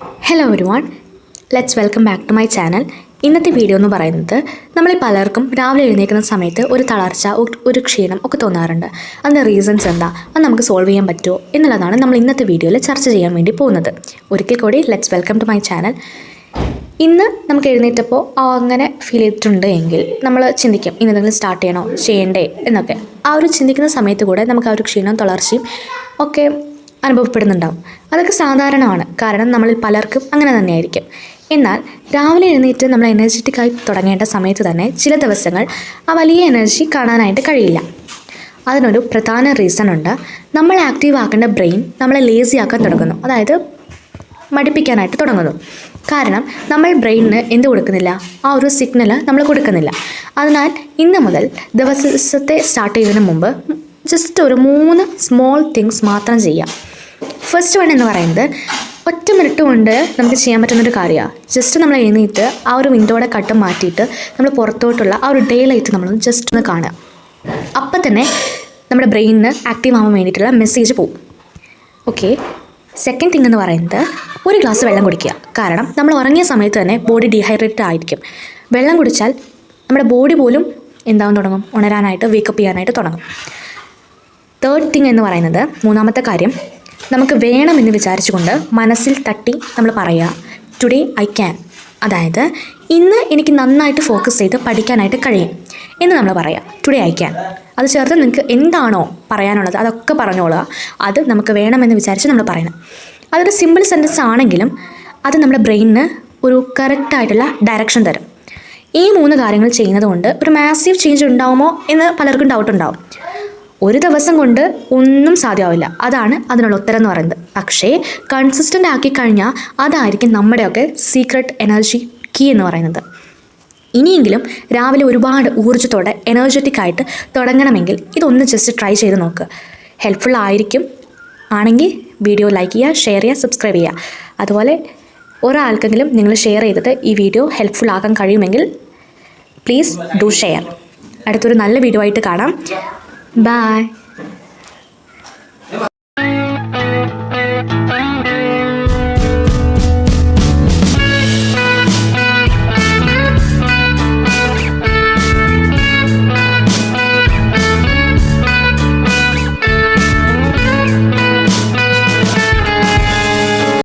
Hello everyone let's welcome back to my channel ഇന്നത്തെ video എന്ന് പറയുന്നത് നമ്മൾ പലർക്കും രാവിലെ എഴുന്നേൽക്കുന്ന സമയത്ത് ഒരു തളർച്ച ഒരു ക്ഷീണം ഒക്കെ തോന്നാറുണ്ട്. അതിന്റെ റീസൺസ് എന്താ? അത് നമുക്ക് സോൾവ് ചെയ്യാൻ പറ്റുമോ? എന്നുള്ളതാണ് നമ്മൾ ഇന്നത്തെ വീഡിയോയിൽ ചർച്ച ചെയ്യാൻ വേണ്ടി പോകുന്നത്. ഒരിക്കൽ കൂടി let's welcome to my channel ഇന്ന് നമുക്ക് എഴുന്നേറ്റപ്പോൾ അങ്ങനെ ഫീൽ ചെയ്തിട്ടുണ്ട് എങ്കിൽ നമ്മൾ ചിന്തിക്കും ഇന്ന് എന്തെങ്കിലും സ്റ്റാർട്ട് ചെയ്യണോ? ചെയ്യണ്ടേ? എന്നൊക്കെ. ആ ഒരു ചിന്തിക്കുന്ന സമയത്ത് കൂടെ നമുക്ക് ആ ഒരു ക്ഷീണം തളർച്ചയും ഒക്കെ അനുഭവപ്പെടുന്നുണ്ടാവും. അതൊക്കെ സാധാരണമാണ്. കാരണം നമ്മളിൽ പലർക്കും അങ്ങനെ തന്നെയായിരിക്കും. എന്നാൽ രാവിലെ എഴുന്നേറ്റ് നമ്മൾ എനർജറ്റിക്കായി തുടങ്ങേണ്ട സമയത്ത് തന്നെ ചില ദിവസങ്ങൾ ആ വലിയ എനർജി കാണാനായിട്ട് കഴിയില്ല. അതിനൊരു പ്രധാന റീസൺ ഉണ്ട്. നമ്മൾ ആക്റ്റീവ് ആക്കേണ്ട ബ്രെയിൻ നമ്മളെ ലേസി ആക്കാൻ തുടങ്ങുന്നു. അതായത് മടിപ്പിക്കാനായിട്ട് തുടങ്ങുന്നു. കാരണം നമ്മൾ ബ്രെയിനിന് എന്ത് കൊടുക്കുന്നില്ല? ആ ഒരു സിഗ്നൽ നമ്മൾ കൊടുക്കുന്നില്ല. അതിനാൽ ഇന്ന് മുതൽ ദിവസത്തെ സ്റ്റാർട്ട് ചെയ്യുന്നതിന് മുമ്പ് ജസ്റ്റ് ഒരു മൂന്ന് സ്മോൾ തിങ്സ് മാത്രം ചെയ്യാം ഫസ്റ്റ് വൺ എന്ന് പറയുന്നത് ഒറ്റ മിനിറ്റ് കൊണ്ട് നമുക്ക് ചെയ്യാൻ പറ്റുന്നൊരു കാര്യമാണ് ജസ്റ്റ് നമ്മൾ എഴുന്നേറ്റ് ആ ഒരു വിൻഡോയുടെ കട്ട് മാറ്റിയിട്ട് നമ്മൾ പുറത്തോട്ടുള്ള ആ ഒരു ഡേ ലൈറ്റ് നമ്മൾ ജസ്റ്റ് ഒന്ന് കാണുക. അപ്പം തന്നെ നമ്മുടെ ബ്രെയിനിന് ആക്റ്റീവ് ആവാൻ വേണ്ടിയിട്ടുള്ള മെസ്സേജ് പോവും. ഓക്കെ സെക്കൻഡ് തിങ് എന്ന് പറയുന്നത് ഒരു ഗ്ലാസ് വെള്ളം കുടിക്കുക. കാരണം നമ്മൾ ഉറങ്ങിയ സമയത്ത് തന്നെ ബോഡി ഡീഹൈഡ്രേറ്റഡ് ആയിരിക്കും. വെള്ളം കുടിച്ചാൽ നമ്മുടെ ബോഡി പോലും എന്താവും തുടങ്ങും? ഉണരാനായിട്ട് വേക്കപ്പ് ചെയ്യാനായിട്ട് തുടങ്ങും. തേർഡ് തിങ് എന്ന് പറയുന്നത് മൂന്നാമത്തെ കാര്യം നമുക്ക് വേണമെന്ന് വിചാരിച്ചുകൊണ്ട് മനസ്സിൽ തട്ടി നമ്മൾ പറയുക ടുഡേ ഐ ക്യാൻ അതായത് ഇന്ന് എനിക്ക് നന്നായിട്ട് ഫോക്കസ് ചെയ്ത് പഠിക്കാനായിട്ട് കഴിയും. എന്ന് നമ്മൾ പറയാം ടുഡേ ഐ ക്യാൻ അത് ചേർത്ത് നിങ്ങൾക്ക് എന്താണോ പറയാനുള്ളത് അതൊക്കെ പറഞ്ഞോളുക അത് നമുക്ക് വേണമെന്ന് വിചാരിച്ച് നമ്മൾ പറയണം അതൊരു സിമ്പിൾ സെന്റൻസ് ആണെങ്കിലും അത് നമ്മുടെ ബ്രെയിനിന് ഒരു കറക്റ്റായിട്ടുള്ള ഡയറക്ഷൻ തരും. ഈ മൂന്ന് കാര്യങ്ങൾ ചെയ്യുന്നത് കൊണ്ട് ഒരു മാസീവ് ചേഞ്ച് ഉണ്ടാവുമോ എന്ന് പലർക്കും ഡൗട്ട് ഉണ്ടാവും. ഒരു ദിവസം കൊണ്ട് ഒന്നും സാധ്യമാവില്ല. അതാണ് അതിനുള്ള ഉത്തരം എന്ന് പറയുന്നത്. പക്ഷേ കൺസിസ്റ്റന്റ് ആക്കി കഴിഞ്ഞാൽ അതായിരിക്കും നമ്മുടെയൊക്കെ സീക്രട്ട് എനർജി കീ എന്ന് പറയുന്നത്. ഇനിയെങ്കിലും രാവിലെ ഒരുപാട് ഊർജത്തോടെ എനർജറ്റിക് ആയിട്ട് തുടങ്ങണമെങ്കിൽ ഇതൊന്ന് ജസ്റ്റ് ട്രൈ ചെയ്ത് നോക്ക്. ഹെൽപ്ഫുൾ ആയിരിക്കും. ആണെങ്കിൽ വീഡിയോ ലൈക്ക് ചെയ്യുക ഷെയർ ചെയ്യുക സബ്സ്ക്രൈബ് ചെയ്യുക. അതുപോലെ ഒരാൾക്കെങ്കിലും നിങ്ങൾ ഷെയർ ചെയ്തിട്ട് ഈ വീഡിയോ ഹെൽപ്ഫുൾ ആക്കാൻ കഴിയുമെങ്കിൽ പ്ലീസ് ഡു ഷെയർ അടുത്തൊരു നല്ല വീഡിയോ ആയിട്ട് കാണാം. Bye.